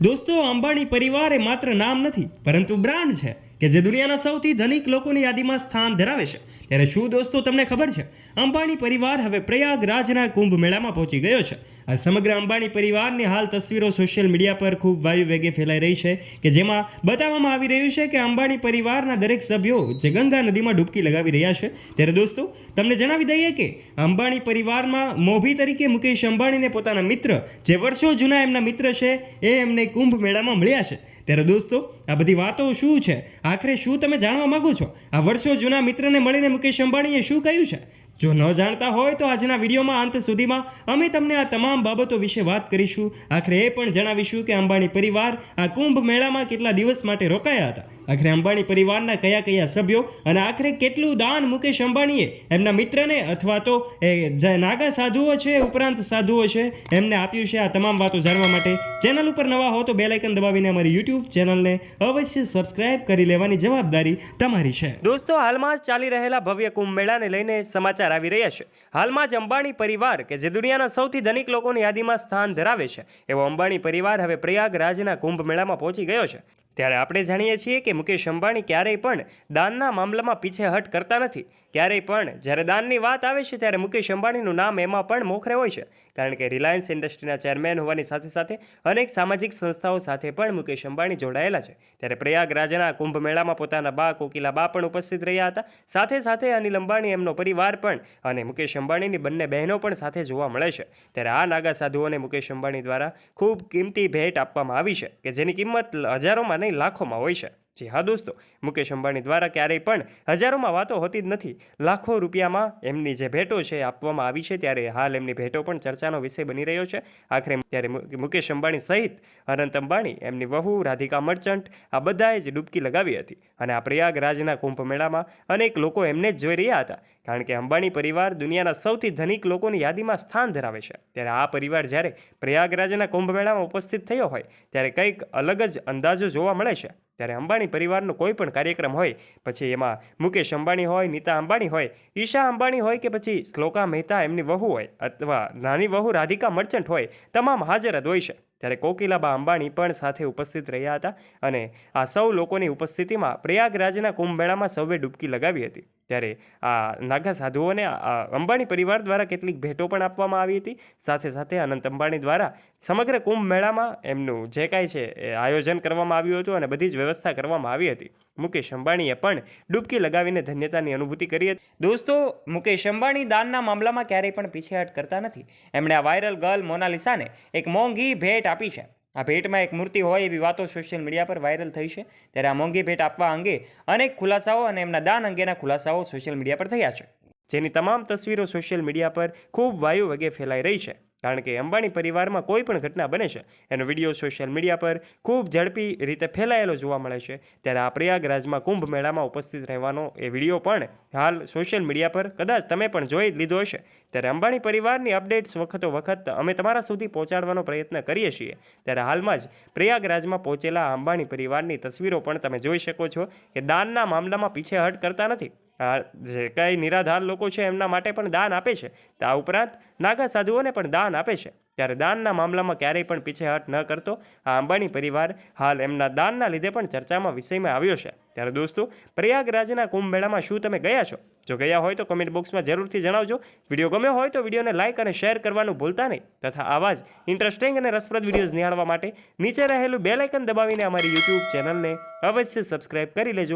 દોસ્તો, અંબાણી પરિવાર એ માત્ર નામ નથી, પરંતુ બ્રાન્ડ છે, કે જે દુનિયાના સૌથી ધનિક લોકોની યાદીમાં સ્થાન ધરાવે છે. ત્યારે શું દોસ્તો, તમને ખબર છે? અંબાણી પરિવાર હવે પ્રયાગરાજના કુંભ મેળામાં પહોંચી ગયો છે. આ સમગ્ર અંબાણી પરિવારની હાલ તસવીરો સોશિયલ મીડિયા પર ખૂબ વાયુ વેગે ફેલાઈ રહી છે કે જેમાં બતાવવામાં આવી રહ્યું છે કે અંબાણી પરિવારના દરેક સભ્યો જે ગંગા નદીમાં ડૂબકી લગાવી રહ્યા છે. ત્યારે દોસ્તો, તમને જણાવી દઈએ કે અંબાણી પરિવારમાં મોભી તરીકે મુકેશ અંબાણીને પોતાના મિત્ર, જે વર્ષો જૂના એમના મિત્ર છે, એ એમને કુંભ મેળામાં મળ્યા છે. ત્યારે દોસ્તો, આ બધી વાતો શું છે? આખરે શું તમે જાણવા માગો છો? આ વર્ષો જૂના મિત્રને મળીને મુકેશ અંબાણીએ શું કહ્યું છે? જો ન જાણતા હોય તો આજના વિડીયોમાં અંત સુધીમાં અમે તમને આ તમામ બાબતો વિશે વાત કરીશું. આખરે એ પણ જણાવીશું કે અંબાણી પરિવાર આ કુંભ મેળામાં કેટલા દિવસ માટે રોકાયા હતા? આખરે અંબાણી પરિવારના કયા કયા સભ્યો અને આખરે કેટલું દાન મુકેશ અંબાણીએ? એમના મિત્રને અથવા તો એ જે નાગા સાધુઓ છે ઉપરાંત સાધુઓ છે, એમને આપ્યું છે આ તમામ વાતો જાણવા માટે. ચેનલ ઉપર નવા હો તો બેલાઇકન દબાવીને અમારી યુટ્યુબ ચેનલને અવશ્ય સબસ્ક્રાઇબ કરી લેવાની જવાબદારી તમારી છે. દોસ્તો, હાલમાં ચાલી રહેલા ભવ્ય કુંભ મેળાને લઈને સમાચાર આવી રહ્યા છે. હાલમાં જ અંબાણી પરિવાર, કે જે દુનિયાના સૌથી ધનિક લોકોની યાદીમાં સ્થાન ધરાવે છે, એવો અંબાણી પરિવાર હવે પ્રયાગરાજના કુંભ મેળામાં પહોંચી ગયો છે. ત્યારે આપણે જાણીએ છીએ કે મુકેશ અંબાણી ક્યારેય પણ દાનના મામલામાં પીછેહટ કરતા નથી. ક્યારેય પણ જ્યારે દાનની વાત આવે છે ત્યારે મુકેશ અંબાણીનું નામ એમાં પણ મોખરે હોય છે. કારણ કે રિલાયન્સ ઇન્ડસ્ટ્રીના ચેરમેન હોવાની સાથે સાથે અનેક સામાજિક સંસ્થાઓ સાથે પણ મુકેશ અંબાણી જોડાયેલા છે. ત્યારે પ્રયાગરાજના કુંભ મેળામાં પોતાના બા કોકિલા બા પણ ઉપસ્થિત રહ્યા હતા. સાથે સાથે અનિલ અંબાણી એમનો પરિવાર પણ અને મુકેશ અંબાણીની બંને બહેનો પણ સાથે જોવા મળે છે. ત્યારે આ નાગા સાધુઓને મુકેશ અંબાણી દ્વારા ખૂબ કિંમતી ભેટ આપવામાં આવી છે, કે જેની કિંમત હજારોમાં નહીં લાખોમાં હોય છે. જી હા દોસ્તો, મુકેશ અંબાણી દ્વારા ક્યારેય પણ હજારોમાં વાતો હોતી જ નથી. લાખો રૂપિયામાં એમની જે ભેટો છે આપવામાં આવી છે, ત્યારે હાલ એમની ભેટો પણ ચર્ચાનો વિષય બની રહ્યો છે. આખરે ત્યારે મુકેશ અંબાણી સહિત અનંત અંબાણી, એમની વહુ, રાધિકા મર્ચન્ટ, આ બધાએ જ ડૂબકી લગાવી હતી. અને આ પ્રયાગરાજના કુંભ મેળામાં અનેક લોકો એમને જ જોઈ રહ્યા હતા, કારણ કે અંબાણી પરિવાર દુનિયાના સૌથી ધનિક લોકોની યાદીમાં સ્થાન ધરાવે છે. ત્યારે આ પરિવાર જ્યારે પ્રયાગરાજના કુંભ મેળામાં ઉપસ્થિત થયો હોય, ત્યારે કંઈક અલગ જ અંદાજો જોવા મળે છે. ત્યારે અંબાણી પરિવારનો કોઈ પણ કાર્યક્રમ હોય, પછી એમાં મુકેશ અંબાણી હોય, નીતા અંબાણી હોય, ઈશા અંબાણી હોય કે પછી શ્લોકા મહેતા એમની વહુ હોય, અથવા નાની વહુ રાધિકા મર્ચન્ટ હોય, તમામ હાજર જ હોય છે. ત્યારે કોકિલાબા અંબાણી પણ સાથે ઉપસ્થિત રહ્યા હતા અને આ સૌ લોકોની ઉપસ્થિતિમાં પ્રયાગરાજના કુંભ મેળામાં સૌએ ડૂબકી લગાવી હતી. ત્યારે આ નાગા સાધુઓને અંબાણી પરિવાર દ્વારા કેટલીક ભેટો પણ આપવામાં આવી હતી. સાથે સાથે અનંત અંબાણી દ્વારા સમગ્ર કુંભ મેળામાં એમનું જે કાંઈ છે એ આયોજન કરવામાં આવ્યું હતું અને બધી જ વ્યવસ્થા કરવામાં આવી હતી. મુકેશ અંબાણીએ પણ ડૂબકી લગાવીને ધન્યતાની અનુભૂતિ કરી હતી. દોસ્તો, મુકેશ અંબાણી દાનના મામલામાં ક્યારેય પણ પીછેહટ કરતા નથી. એમણે આ વાયરલ ગર્લ મોનાલિસાને એક મોંઘી ભેટ આપી છે. આ ભેટમાં એક મૂર્તિ હોય એવી વાતો સોશિયલ મીડિયા પર વાયરલ થઈ છે. ત્યારે આ મોંઘી ભેટ આપવા અંગે અનેક ખુલાસાઓ અને એમના દાન અંગેના ખુલાસાઓ સોશિયલ મીડિયા પર થયા છે. જેની તમામ તસવીરો સોશિયલ મીડિયા પર ખૂબ વાયુ વગે ફેલાઈ રહી છે. કારણ કે અંબાણી પરિવારમાં કોઈ પણ ઘટના બને છે. એનો વીડિયો સોશિયલ મીડિયા પર ખૂબ ઝડપી રીતે ફેલાયેલો જોવા મળે છે. ત્યારે આ પ્રયાગરાજમાં કુંભ મેળામાં ઉપસ્થિત રહેવાનો એ વીડિયો પણ હાલ સોશિયલ મીડિયા પર કદાચ તમે પણ જોઈ લીધો હશે. ત્યારે અંબાણી પરિવારની અપડેટ્સ વખતો વખત અમે તમારા સુધી પહોંચાડવાનો પ્રયત્ન કરીએ છીએ. ત્યારે હાલમાં જ પ્રયાગરાજમાં પહોંચેલા અંબાણી પરિવારની તસવીરો પણ તમે જોઈ શકો છો કે દાનના મામલામાં પીછેહટ કરતા નથી. જે કાંઈ નિરાધાર લોકો છે એમના માટે પણ દાન આપે છે. આ ઉપરાંત નાગા સાધુઓને પણ દાન આપે છે. ત્યારે દાનના મામલામાં ક્યારેય પણ પીછેહટ ન કરતો આ અંબાણી પરિવાર હાલ એમના દાનના લીધે પણ ચર્ચામાં વિષયમાં આવ્યો છે. ત્યારે દોસ્તો, પ્રયાગરાજના કુંભ મેળામાં શું તમે ગયા છો? જો ગયા હોય તો કમેન્ટ બોક્સમાં જરૂરથી જણાવજો. વીડિયો ગમ્યો હોય તો વિડીયોને લાઇક અને શેર કરવાનું ભૂલતા નહીં. તથા આવા જ ઇન્ટરેસ્ટિંગ અને રસપ્રદ વિડીયોઝ નિહાળવા માટે નીચે રહેલું બેલાઇકન દબાવીને અમારી યુટ્યુબ ચેનલને અવશ્ય સબસ્ક્રાઇબ કરી લેજો.